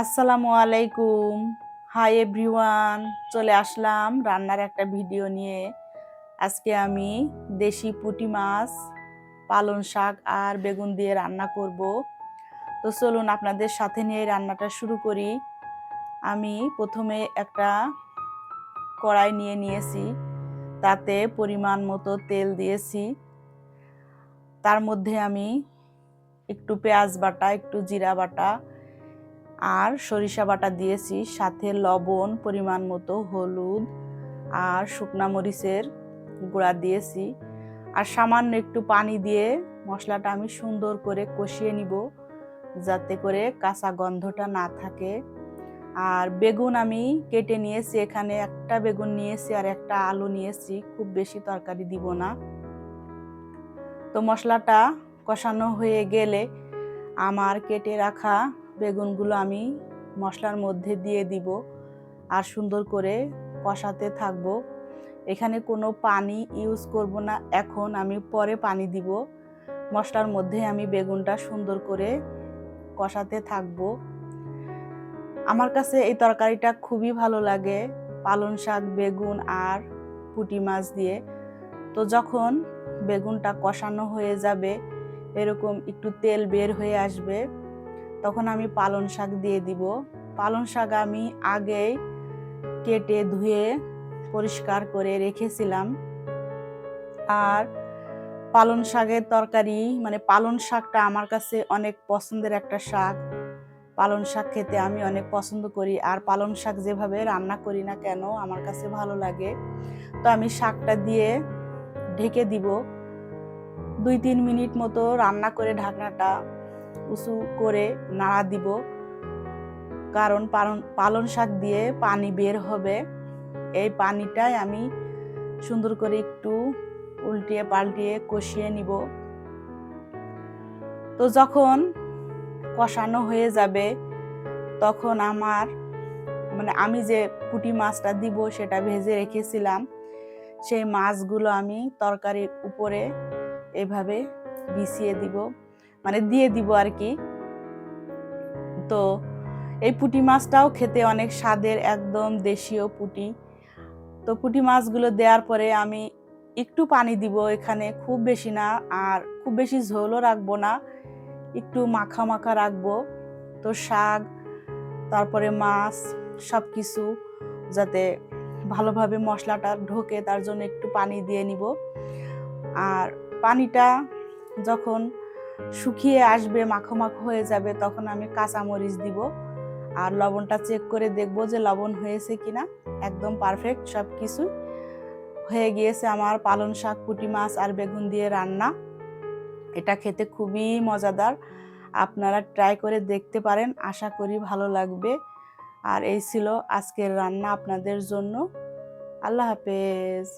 আসসালামু আলাইকুম। Hi everyone চলে আসলাম রান্নার একটা ভিডিও নিয়ে। আজকে আমি দেশি পুঁটি মাছ, পালং শাক আর বেগুন দিয়ে রান্না করব। তো চলুন আপনাদের সাথে নিয়ে রান্নাটা শুরু করি। আমি প্রথমে একটা কড়াই নিয়ে নিয়েছি। তাতে পরিমাণ মতো তেল দিয়েছি। তার মধ্যে আমি একটু পেঁয়াজ বাটা, একটু জিরা বাটা আর সরিষা বাটা দিয়েছি, সাথে লবণ, পরিমাণ মতো হলুদ আর শুকনা মরিচের গুঁড়া দিয়েছি। আর সামান্য একটু পানি দিয়ে মশলাটা আমি সুন্দর করে কষিয়ে নিব, যাতে করে কাঁচা গন্ধটা না থাকে। আর বেগুন আমি কেটে নিয়েছি, এখানে একটা বেগুন নিয়েছি আর একটা আলু নিয়েছি, খুব বেশি তরকারি দিব না। তো মশলাটা কষানো হয়ে গেলে আমার কেটে রাখা বেগুনগুলো আমি মশলার মধ্যে দিয়ে দিব আর সুন্দর করে কষাতে থাকব। এখানে কোনো পানি ইউজ করব না। এখন আমি পরে পানি দিব। মশলার মধ্যে আমি বেগুনটা সুন্দর করে কষাতে থাকব। আমার কাছে এই তরকারিটা খুবই ভালো লাগে, পালং শাক, বেগুন আর পুঁটি মাছ দিয়ে। তো যখন বেগুনটা কষানো হয়ে যাবে, এরকম একটু তেল বের হয়ে আসবে। তখন আমি পালং শাক দিয়ে দিব। পালং শাক আমি আগেই কেটে ধুয়ে পরিষ্কার করে রেখেছিলাম। আর পালং শাকের তরকারি মানে পালং শাকটা আমার কাছে অনেক পছন্দের একটা শাক। পালং শাক খেতে আমি অনেক পছন্দ করি। আর পালং শাক যেভাবে রান্না করি না কেন, আমার কাছে ভালো লাগে। তো আমি শাকটা দিয়ে ঢেকে দিব। দুই তিন মিনিট মতো রান্না করে ঢাকনাটা উঁচু করে নাড়া দিব। কারণ পালন শাক দিয়ে পানি বের হবে। এই পানিটাই আমি সুন্দর করে একটু উল্টিয়ে পাল্টিয়ে কষিয়ে নিব। তো যখন কষানো হয়ে যাবে, তখন আমার মানে আমি যে পুঁটি মাছটা দিব সেটা ভেজে রেখেছিলাম, সেই মাছগুলো আমি তরকারির উপরে এভাবে বিছিয়ে দিব। মানে দিয়ে দিব আর কি। তো এই পুঁটি মাছটাও খেতে অনেক স্বাদের, একদম দেশীয় পুঁটি। তো পুঁটি মাছগুলো দেওয়ার পরে আমি একটু পানি দিব এখানে, খুব বেশি না, আর খুব বেশি ঝোলও রাখব না, একটু মাখা মাখা রাখব। তো শাক, তারপরে মাছ সব কিছু যাতে ভালোভাবে মশলাটা ঢোকে, তার জন্য একটু পানি দিয়ে নিব। আর পানিটা যখন শুকিয়ে আসবে মাখো মাখো হয়ে যাবে, তখন আমি কাঁচা মরিচ দিব আর লবণটা চেক করে দেখব যে লবণ হয়েছে কিনা। একদম পারফেক্ট সব কিছু হয়ে গিয়েছে আমার পালন শাক, পুঁটি মাছ আর বেগুন দিয়ে রান্না। এটা খেতে খুবই মজাদার। আপনারা ট্রাই করে দেখতে পারেন, আশা করি ভালো লাগবে। আর এই ছিল আজকের রান্না আপনাদের জন্য। আল্লাহ হাফেজ।